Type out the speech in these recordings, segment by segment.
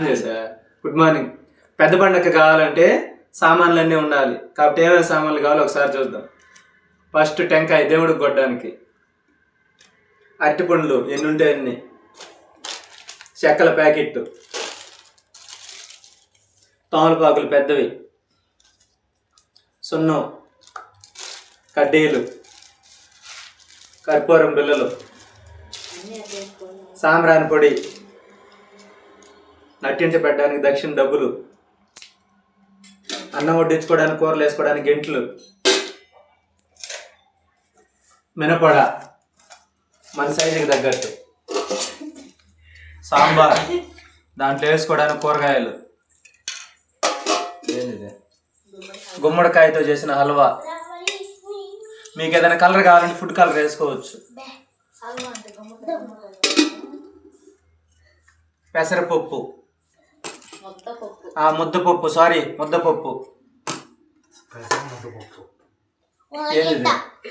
Good morning పెద్ద పండగ కావాలంటే సామాన్లు అన్నీ ఉండాలి. కాబట్టి ఏమేమి సామాన్లు కావాలో ఒకసారి చూద్దాం. ఫస్ట్ టెంకాయ దేవుడికి కొట్టడానికి. అరటిపండ్లు ఎన్ని ఉంటే అన్ని. చెక్కల ప్యాకెట్ తమలపాకులు పెద్దవి. సున్నం. కడ్డీలు. కర్పూరం బిళ్ళలు. సాంబ్రాణి పొడి. పెట్టడానికి దక్షిణ డబ్బులు అన్నం వడ్డించుకోవడానికి కూరలు వేసుకోవడానికి గెంట్లు మినపడ మన సైజుకి తగ్గట్టు. సాంబార్ దాంట్లో వేసుకోవడానికి కూరగాయలు. ఏంటిది? గుమ్మడికాయతో చేసిన హల్వా. మీకు ఏదైనా కలర్ కావాలంటే ఫుడ్ కలర్ వేసుకోవచ్చు. పెసరపప్పు. ఆ ముద్దపప్పు సారీ ముద్దపప్పు.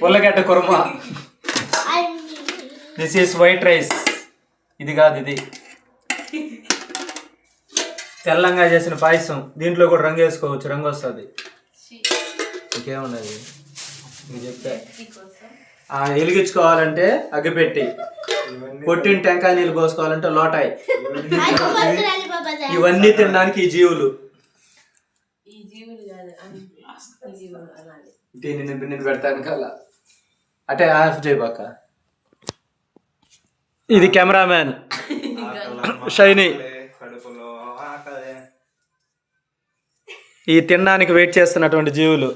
ఉల్లగడ్డ. Korma. This is white rice ఇది కాదు ఇది. తెల్లంగా చేసిన పాయసం. దీంట్లో కూడా రంగు వేసుకోవచ్చు రంగు వస్తుంది. ఇంకేమున్నది చెప్తే వెలిగించుకోవాలంటే అగ్గిపెట్టి. కొట్టిన టెంకాయ నీళ్ళు పోసుకోవాలంటే లోటాయి. ఇవన్నీ తినడానికి ఈ జీవులు. కాదు దీన్ని నిన్ను పెడతాను కల అంటే ఆఫ్ చేయబాక ఇది కెమెరామ్యాన్. షైనీ. కడుపులో ఆకలే. ఈ తినడానికి వెయిట్ చేస్తున్నటువంటి జీవులు.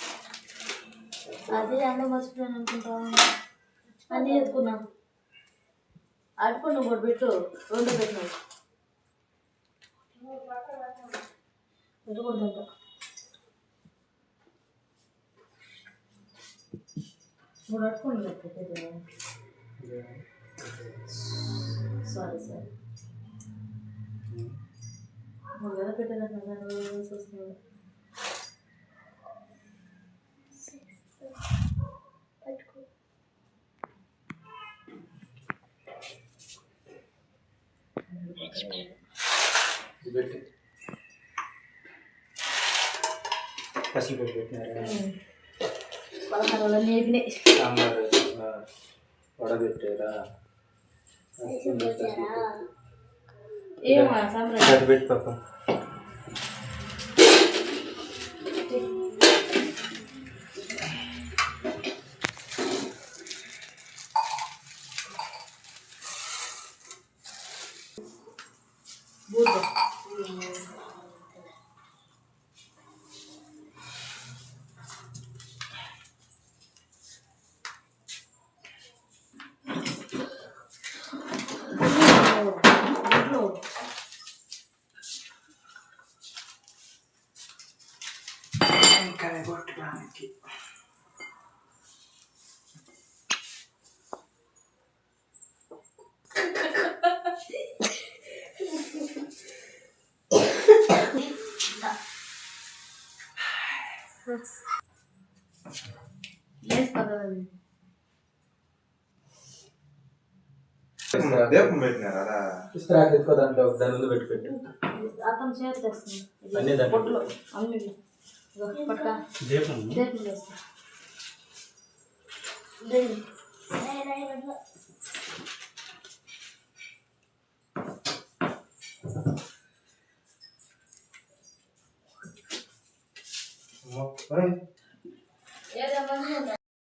అదే అన్న మర్చిపోయాను అనుకుంటా. అన్నీ ఎత్తుకున్నా. అటుకుని మూడు పెట్టు రెండు పెట్టినా పెట్టుకుంటా మూడు అటుకుని సారీ సారీ. మూడు వేల పెట్టేదాన్ని వస్తున్నాడు పదహారు సాంబార్ వేసుకున్నా, వడబెట్టారా ఏమో సాంబ్రాణి అది పెట్టి పాపం బూట్ టెంకాయ కొట్టడానికి దీపం పెట్టినారా ఇస్త్రాక్ ఎక్కువ దాంట్లో పెట్టి అతను అన్ని దీపం